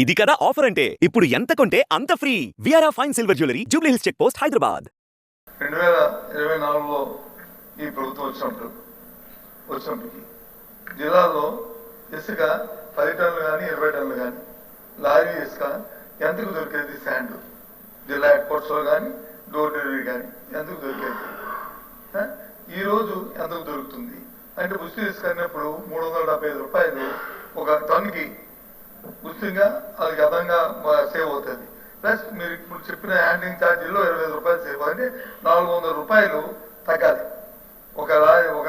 ఇది కదా ఆఫర్ అంటే? ఇప్పుడు ఎంత కొంటే అంత free VRA fine silver jewellery Jubilee Hills check post Hyderabad రెండు వేల ఇరవై నాలుగులో ఈ ప్రభుత్వం వచ్చినప్పుడు వచ్చినప్పటికి జిల్లాలో ఇసుక పది టన్నులు కానీ ఇరవై టన్నులు కానీ లారీ ఇసుక ఎంతకు దొరికేది శాండ్ జిల్లా ఎయిర్పోర్ట్స్లో కానీ డోర్ డెలివరీ కానీ ఎంతకు దొరికేది. ఈరోజు ఎందుకు ఎంతకు దొరుకుతుంది. అంటే ఉచిత ఇసుక అన్నప్పుడు మూడు వందల డెబ్బై ఐదు రూపాయలు ఒక టన్నుకి ఉచితంగా అది అదనంగా సేవ్ అవుతుంది. ప్లస్ మీరు ఇప్పుడు చెప్పిన హ్యాండింగ్ ఛార్జీలో ఇరవై ఐదు రూపాయలు సేవ్ అంటే నాలుగు వందల రూపాయలు తగ్గాలి. ఒక లారీ ఒక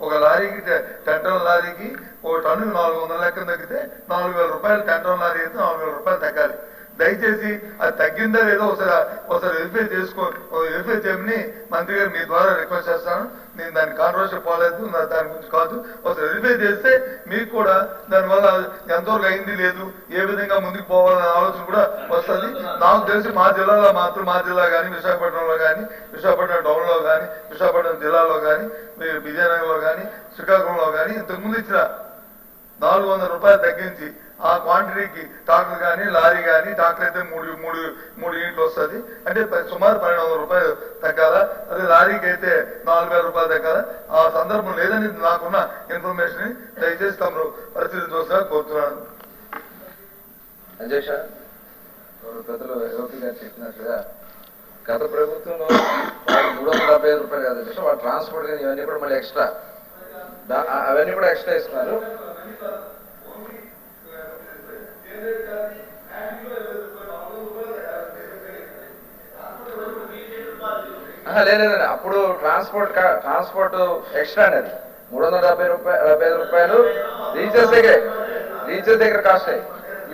ఒక లారీకి టె- టెన్ టన్ లారీకి ఒక టన్ను నాలుగు వందల లెక్క తగ్గితే నాలుగు వేల రూపాయలు టెన్ టన్ లారీ అయితే నాలుగు వేల రూపాయలు తగ్గాలి. దయచేసి అది తగ్గిందా లేదో ఒకసారి ఒకసారి వెరిఫై చేసుకో వెరిఫై చేయమని మంత్రి గారు మీ ద్వారా రిక్వెస్ట్ చేస్తాను. నేను దాని కాంట్రవర్సీ పోలేదు దాని గురించి కాదు. ఒకసారి వెరిఫై చేస్తే మీకు కూడా దానివల్ల ఎంతవరకు అయింది లేదు ఏ విధంగా ముందుకు పోవాలనే ఆలోచన కూడా వస్తుంది. నాకు తెలిసి మా జిల్లాలో మాత్రం మా జిల్లా కానీ విశాఖపట్నంలో కానీ విశాఖపట్నం టౌన్లో కానీ విశాఖపట్నం జిల్లాలో కానీ విజయనగరంలో కానీ శ్రీకాకుళంలో కానీ ఇంతకుముందు ఇచ్చిన నాలుగు వందల రూపాయలు తగ్గించి ఆ క్వాంటిటీకి ట్రాక్టర్ కానీ లారీ కానీ ట్రాక్టర్ అయితే మూడు మూడు మూడు యూనిట్లు వస్తుంది. అంటే సుమారు పన్నెండు వందల రూపాయలు తగ్గాల? అదే లారీకి అయితే నాలుగు వేల రూపాయలు తగ్గాల? ఆ సందర్భం లేదని నాకున్న ఇన్ఫర్మేషన్ దయచేసి తమరు పరిశీలించవలసిగా కోరుతున్నాను. అధ్యక్ష పెద్దలు యోగి గారు చెప్పినట్లుగా గత ప్రభుత్వంలో వాళ్ళు మూడు వందల డెబ్బై ఐదు రూపాయలు కాదు అధ్యక్ష వాళ్ళ ట్రాన్స్పోర్ట్ కానీ ఇవన్నీ కూడా మళ్ళీ ఎక్స్ట్రా అవన్నీ కూడా ఎక్స్ట్రా ఇస్తున్నారు. ఆహా, అప్పుడు ట్రాన్స్పోర్ట్ ట్రాన్స్పోర్ట్ ఎక్స్ట్రా అనేది మూడు వందల డెబ్బై రూపాయలు డెబ్బై ఐదు రూపాయలు రీచెస్ దగ్గర. రీచెస్ దగ్గర కాస్ట్ అయ్యి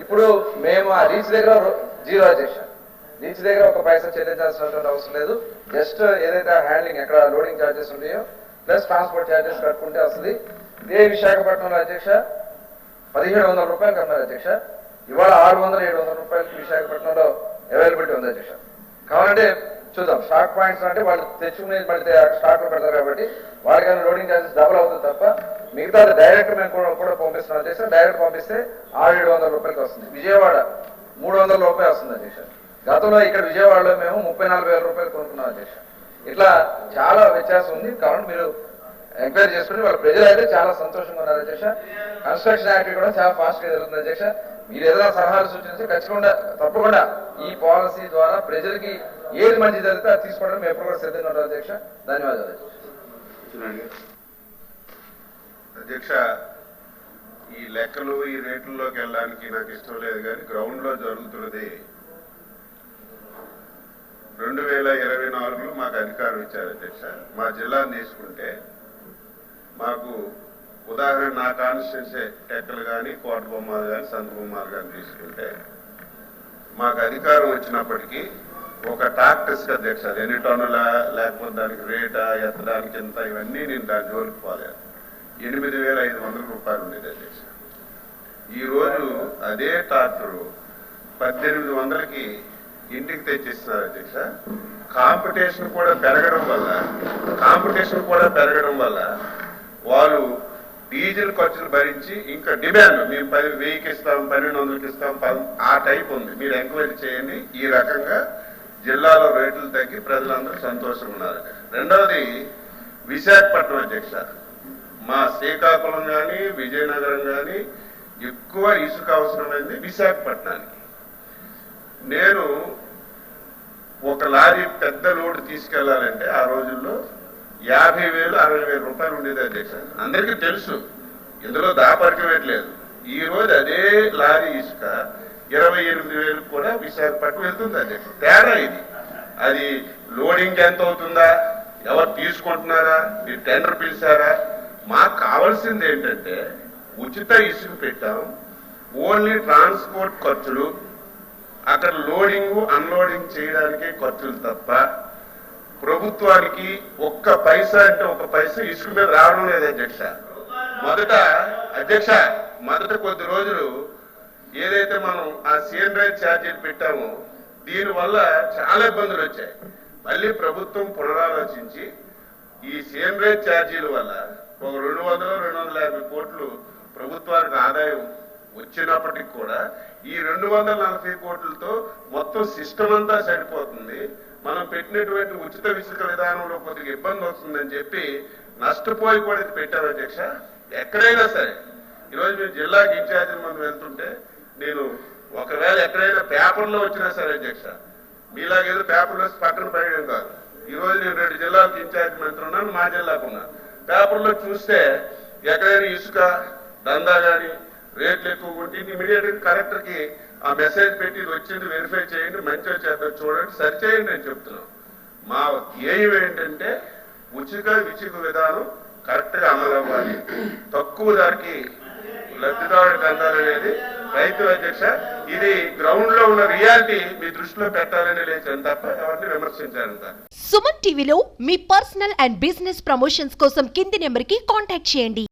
ఇప్పుడు మేము ఆ రీచ్ దగ్గర జీరో చేసాం రీచ్ దగ్గర ఒక పైసా చెల్లించాల్సినటువంటి అవసరం లేదు. జస్ట్ ఏదైతే హ్యాండ్లింగ్ ఎక్కడ లోడింగ్ ఛార్జెస్ ఉంటాయో ప్లస్ ట్రాన్స్పోర్ట్ ఛార్జెస్ కట్టుకుంటే వస్తుంది ఇదే విశాఖపట్నంలో అధ్యక్ష పదిహేడు వందల రూపాయలు కన్నారు అధ్యక్ష ఇవాళ ఆరు వందల ఏడు వందల రూపాయలకి విశాఖపట్నంలో అవైలబిలిటీ ఉంది అధ్యక్ష. కావాలంటే చూద్దాం స్టాక్ పాయింట్స్ అంటే వాళ్ళు తెచ్చుకునేది పడితే స్టాక్లో పెడతారు కాబట్టి వాళ్ళకైనా లోడింగ్ ఛార్జెస్ డబుల్ అవుతుంది తప్ప మిగతా డైరెక్ట్ మేము కూడా కూడా పంపిస్తున్నాం అధ్యక్ష. డైరెక్ట్ పంపిస్తే ఆరు ఏడు వందల రూపాయలకి వస్తుంది. విజయవాడ మూడు వందల రూపాయలు వస్తుంది అధ్యక్ష. గతంలో ఇక్కడ విజయవాడలో మేము ముప్పై నాలుగు వేల రూపాయలు కొనుక్కున్నాం అధ్యక్ష. ఇట్లా చాలా వ్యత్యాసం ఉంది. కాబట్టి మీరు ఎంక్వైరీ చేసుకుని వాళ్ళ ప్రజలు అయితే చాలా సంతోషంగా ఉన్నారు అధ్యక్ష. కన్స్ట్రక్షన్ యాక్ట్ కూడా చాలా ఫాస్ట్గా జరుగుతుంది అధ్యక్ష. మీరు ఏదైనా సలహాలు సూచించి ఖచ్చితంగా తప్పకుండా ఈ పాలసీ ద్వారా ప్రజలకి ఏది మంచి జరిగితే అది తీసుకోవడం మేము ఎప్పుడు కూడా సిద్ధంగా ఉంటాం అధ్యక్ష. ధన్యవాదాలు అధ్యక్ష. ఈ లెక్కలు ఈ రేట్లలోకి వెళ్ళడానికి నాకు ఇష్టం లేదు కానీ గ్రౌండ్లో జరుగుతున్నది రెండు వేల ఇరవై నాలుగులో మాకు అధికారం ఇచ్చారు అధ్యక్ష. మా జిల్లాను తీసుకుంటే మాకు ఉదాహరణ నా కాన్స్టిట్యున్సీ టెక్కలు కానీ కోట బొమ్మలు కానీ సంత బొమ్మలు కానీ తీసుకుంటే మాకు అధికారం వచ్చినప్పటికీ ఒక ట్రాక్టర్స్ అధ్యక్ష అది ఎన్ని టన్నుల లేకపోతే దానికి రేటా ఎత్తడానికి ఎంత ఇవన్నీ నేను దాని జోలికి పోలేదు ఎనిమిది వేల ఐదు వందల రూపాయలు ఉండేది అధ్యక్ష ఈ రోజు అదే ట్రాక్టర్ పద్దెనిమిది వందలకి ఇంటికి తెచ్చిస్తున్నారు అధ్యక్ష. కాంపిటీషన్ కూడా పెరగడం వల్ల కాంపిటీషన్ కూడా పెరగడం వల్ల వాళ్ళు డీజిల్ ఖర్చులు భరించి ఇంకా డిమాండ్ మేము పది వెయ్యికి ఇస్తాం పన్నెండు వందలకి ఇస్తాం ఆ టైప్ ఉంది. మీరు ఎంక్వైరీ చేయండి. ఈ రకంగా జిల్లాలో రేట్లు తగ్గి ప్రజలందరూ సంతోషంగా ఉన్నారు. రెండవది విశాఖపట్నం అధ్యక్ష. మా శ్రీకాకుళం కానీ విజయనగరం కానీ ఎక్కువ ఇసుక అవసరమైంది విశాఖపట్నానికి. నేను ఒక లారీ పెద్ద లోడ్ తీసుకెళ్ళాలంటే ఆ రోజుల్లో యాభై వేలు అరవై వేల రూపాయలు ఉండేది అధ్యక్ష అందరికీ తెలుసు. ఇందులో దాపరికమేట్లేదు ఈ రోజు అదే లారీ ఇసుక ఇరవై ఎనిమిది వేలు కూడా విశాఖపట్నం వెళ్తుంది అధ్యక్ష తేడా ఇది. అది లోడింగ్ ఎంత అవుతుందా? ఎవరు తీసుకుంటున్నారా? మీరు టెండర్ పిలిచారా? మాకు కావాల్సింది ఏంటంటే ఉచిత ఇసుక పెట్టాం. ఓన్లీ ట్రాన్స్పోర్ట్ ఖర్చులు. అక్కడ లోడింగ్ అన్లోడింగ్ చేయడానికి ఖర్చులు తప్ప ప్రభుత్వానికి ఒక్క పైసా అంటే ఒక పైసా ఇసుక మీద రావడం లేదు అధ్యక్ష. మొదట అధ్యక్ష మొదట కొద్ది రోజులు ఏదైతే మనం ఆ సీఎం రైట్ ఛార్జీలు పెట్టామో దీనివల్ల చాలా ఇబ్బందులు వచ్చాయి. మళ్ళీ ప్రభుత్వం పునరాలోచించి ఈ సీఎన్ రేట్ ఛార్జీల వల్ల ఒక రెండు వందలు రెండు వందల యాభై కోట్లు ప్రభుత్వానికి ఆదాయం వచ్చినప్పటికి కూడా ఈ రెండు వందల నలభై కోట్లతో మొత్తం సిస్టమ్ అంతా సరిపోతుంది. మనం పెట్టినటువంటి ఉచిత విసుక విధానంలో కొద్దిగా ఇబ్బంది వస్తుందని చెప్పి నష్టపోయి కూడా ఇది పెట్టారు అధ్యక్ష. ఎక్కడైనా సరే ఈరోజు మేము జిల్లాకి ఇన్ఛార్జి మనం వెళ్తుంటే నేను ఒకవేళ ఎక్కడైనా పేపర్లో వచ్చినా సరే అధ్యక్ష మీలాగేదో పేపర్లో పక్కన పడేయడం కాదు. ఈ రోజు నేను రెండు జిల్లాలకు ఇన్ఛార్జ్ మంత్రి ఉన్నాను మా జిల్లాకు ఉన్నాను. పేపర్లో చూస్తే ఎక్కడైనా ఇసుక దందా కానీ రేట్లు ఎక్కువ ఉంటే ఇమీడియట్గా కి ఆ మెసేజ్ పెట్టి వచ్చింది వెరిఫై చేయండి మంచిగా చేద్దాం చూడండి సరి చేయండి అని చెప్తున్నాం. మా ధ్యేయం ఏంటంటే ఉచిత విచిక విధానం కరెక్ట్గా అమలు అవ్వాలి. తక్కువ ధరకి లబ్ధిదారుడికి అందాలనేది రైతు అధ్యక్ష ఇది గ్రౌండ్లో ఉన్న రియాలిటీ మీ దృష్టిలో పెట్టాలని లేచాను తప్ప ఎవరిని విమర్శించాను సుమన్ టీవీలో మీ పర్సనల్ అండ్ బిజినెస్ ప్రమోషన్స్ కోసం కింది నెంబర్కి కాంటాక్ట్ చేయండి.